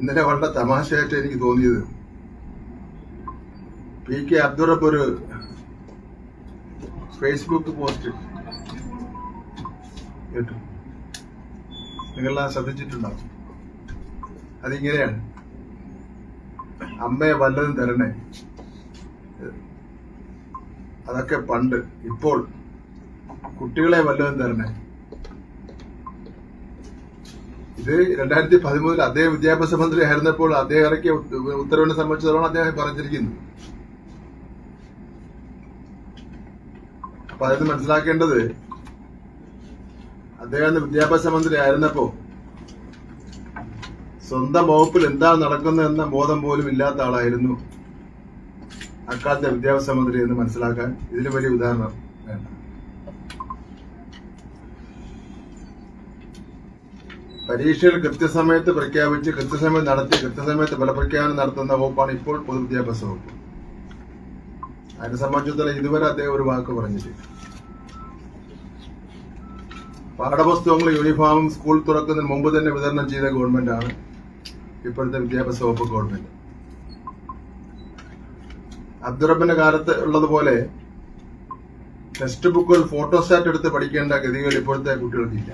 ഇന്നലെ വളരെ തമാശയായിട്ട് എനിക്ക് തോന്നിയത്. പി കെ അബ്ദുറബ് ഒരു ഫേസ്ബുക്ക് പോസ്റ്റ് കേട്ടു നിങ്ങളെല്ലാം ശ്രദ്ധിച്ചിട്ടുണ്ടാവും അതിങ്ങനെയാണ്. അമ്മയെ വല്ലതും തരണേ. അതൊക്കെ പണ്ട് ഇപ്പോൾ കുട്ടികളെ വല്ലതും തരണേ. ഇത് രണ്ടായിരത്തി പതിമൂന്നിൽ അദ്ദേഹം വിദ്യാഭ്യാസ മന്ത്രി ആയിരുന്നപ്പോൾ അദ്ദേഹം ഇറക്കിയ ഉത്ത- ഉത്തരവിനെ സംബന്ധിച്ചിടത്തോളം അദ്ദേഹം പറഞ്ഞിരിക്കുന്നു. അപ്പൊ അതിന് മനസ്സിലാക്കേണ്ടത് അദ്ദേഹം വിദ്യാഭ്യാസ മന്ത്രി ആയിരുന്നപ്പോ സ്വന്തം വകുപ്പിൽ എന്താ നടക്കുന്നതെന്ന ബോധം പോലും ഇല്ലാത്ത ആളായിരുന്നു അക്കാലത്തെ വിദ്യാഭ്യാസ മന്ത്രി എന്ന് മനസ്സിലാക്കാൻ ഇതിന് വലിയ ഉദാഹരണം വേണ്ട. പരീക്ഷകൾ കൃത്യസമയത്ത് പ്രഖ്യാപിച്ച് കൃത്യസമയം നടത്തി കൃത്യസമയത്ത് ഫലപ്രഖ്യാപനം നടത്തുന്ന വകുപ്പാണ് ഇപ്പോൾ പൊതുവിദ്യാഭ്യാസ വകുപ്പ്. അതിനെ സംബന്ധിച്ചിടത്തോളം ഇതുവരെ അദ്ദേഹം ഒരു വാക്ക് പറഞ്ഞിട്ടില്ല. പാഠപുസ്തകങ്ങൾ യൂണിഫോമും സ്കൂൾ തുറക്കുന്നതിന് മുമ്പ് തന്നെ വിതരണം ചെയ്ത ഗവൺമെന്റാണ് ഇപ്പോഴത്തെ വിദ്യാഭ്യാസ വകുപ്പ് ഗവൺമെന്റ്. അബ്ദുറബിന്റെ കാലത്ത് ഉള്ളതുപോലെ ടെക്സ്റ്റ് ബുക്കുകൾ ഫോട്ടോസ്റ്റാറ്റ് എടുത്ത് പഠിക്കേണ്ട ഗതികൾ ഇപ്പോഴത്തെ കുട്ടികൾക്കില്ല.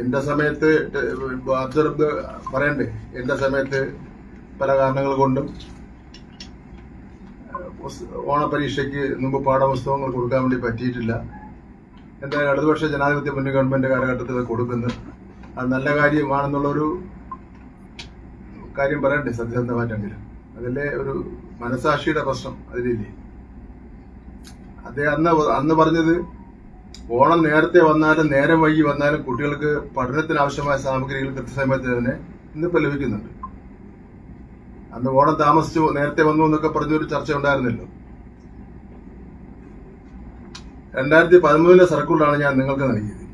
എന്റെ സമയത്ത് അബ്ദുറബ് പറയണ്ടേ? എന്റെ സമയത്ത് പല കാരണങ്ങൾ കൊണ്ടും ഓണപരീക്ഷയ്ക്ക് മുമ്പ് പാഠപുസ്തകങ്ങൾ കൊടുക്കാൻ വേണ്ടി പറ്റിയിട്ടില്ല. എന്തായാലും ഇടതുപക്ഷ ജനാധിപത്യ മുന്നണി ഗവൺമെന്റ് കാലഘട്ടത്തിൽ അത് കൊടുക്കുന്നു. അത് നല്ല കാര്യമാണെന്നുള്ളൊരു കാര്യം പറയണ്ടേ? സത്യസന്ധമായിട്ടെങ്കിലും അതിലെ ഒരു മനസാക്ഷിയുടെ പ്രശ്നം? അതിലില്ലേ? അദ്ദേഹം അന്ന് അന്ന് പറഞ്ഞത് ഓണം നേരത്തെ വന്നാലും നേരം വൈകി വന്നാലും കുട്ടികൾക്ക് പഠനത്തിന് ആവശ്യമായ സാമഗ്രികൾ കൃത്യസമയത്ത് തന്നെ ഇന്നിപ്പോൾ ലഭിക്കുന്നുണ്ട്. അന്ന് ഓണം താമസിച്ചു നേരത്തെ വന്നു എന്നൊക്കെ പറഞ്ഞൊരു ചർച്ച ഉണ്ടായിരുന്നല്ലോ. രണ്ടായിരത്തി പതിമൂന്നിലെ സർക്കുലറാണ് ഞാൻ നിങ്ങൾക്ക് നൽകിയത്.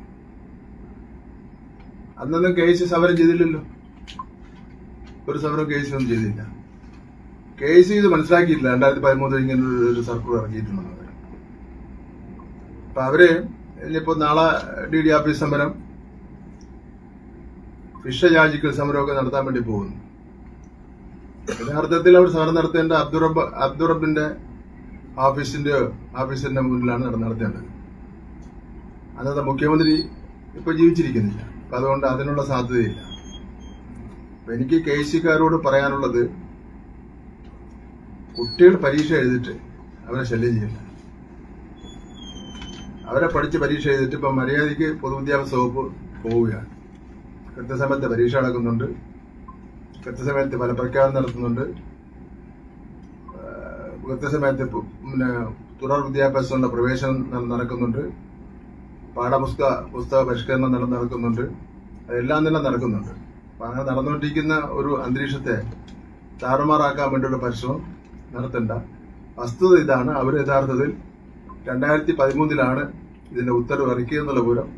അന്നൊന്നും കേസ് സമരം ചെയ്തില്ലല്ലോ. ഒരു സമരം കേസ് ഒന്നും ചെയ്തില്ല. കേസ് ഇത് മനസ്സിലാക്കിയില്ല രണ്ടായിരത്തി പതിമൂന്നിൽ ഇങ്ങനെ ഒരു- സർക്കുലർ ഇറങ്ങിയിട്ടുണ്ടെന്ന്. അപ്പൊ അവർ ഇനിയിപ്പോ നാളെ ഡി ഡി ഓഫീസ് സമരം വിഷയാചിക്കൽ സമരമൊക്കെ നടത്താൻ വേണ്ടി പോകുന്നു. യഥാർത്ഥത്തിൽ അവർ സമരം നടത്തേണ്ട അബ്ദുറബ് അബ്ദുറബിന്റെ ഓഫീസിന്റെ ഓഫീസിന്റെ മുന്നിലാണ് നട- നടത്തേണ്ടത്. അന്നത്തെ മുഖ്യമന്ത്രി ഇപ്പൊ ജീവിച്ചിരിക്കുന്നില്ല. അപ്പൊ അതുകൊണ്ട് അതിനുള്ള സാധ്യതയില്ല. എനിക്ക് കെ സിക്കാരോട് പറയാനുള്ളത് കുട്ടികൾ പരീക്ഷ എഴുതിട്ട് അവരെ ശല്യം ചെയ്യില്ല അവരെ പഠിച്ച് പരീക്ഷ ചെയ്തിട്ട് ഇപ്പം മര്യാദയ്ക്ക് പൊതുവിദ്യാഭ്യാസ വകുപ്പ് പോവുകയാണ്. കൃത്യസമയത്ത് പരീക്ഷ നടക്കുന്നുണ്ട്. കൃത്യസമയത്ത് ഫലപ്രഖ്യാപനം നടത്തുന്നുണ്ട്. കൃത്യസമയത്ത് പിന്നെ തുടർ വിദ്യാഭ്യാസത്തിനുള്ള പ്രവേശനം നടക്കുന്നുണ്ട്. പാഠപുസ്തക പുസ്തക പരിഷ്കരണം നട- നടക്കുന്നുണ്ട്. അതെല്ലാം തന്നെ നടക്കുന്നുണ്ട്. അപ്പം അങ്ങനെ നടന്നുകൊണ്ടിരിക്കുന്ന ഒരു അന്തരീക്ഷത്തെ താറുമാറാക്കാൻ വേണ്ടിയുള്ള പരിശ്രമം നടത്തണ്ട. വസ്തുത ഇതാണ്. അവർ യഥാർത്ഥത്തിൽ രണ്ടായിരത്തി പതിമൂന്നിലാണ് ഇതിന്റെ ഉത്തരവ് ഇറക്കിയെന്നുള്ള വിവരം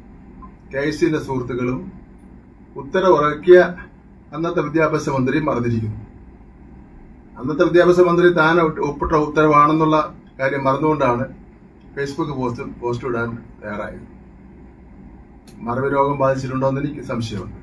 കെ ഐ സിന്റെ സുഹൃത്തുക്കളും ഉത്തരവ് ഇറക്കിയ അന്നത്തെ വിദ്യാഭ്യാസ മന്ത്രിയും മറന്നിരിക്കുന്നു അന്നത്തെ വിദ്യാഭ്യാസ മന്ത്രി താൻ ഒപ്പിട്ട ഉത്തരവാണെന്നുള്ള കാര്യം മറന്നുകൊണ്ടാണ് ഫേസ്ബുക്ക് പോസ്റ്റ് പോസ്റ്റ് ഇടാൻ തയ്യാറായത്. മറവി രോഗം ബാധിച്ചിട്ടുണ്ടോ എന്ന് എനിക്ക് സംശയമുണ്ട്.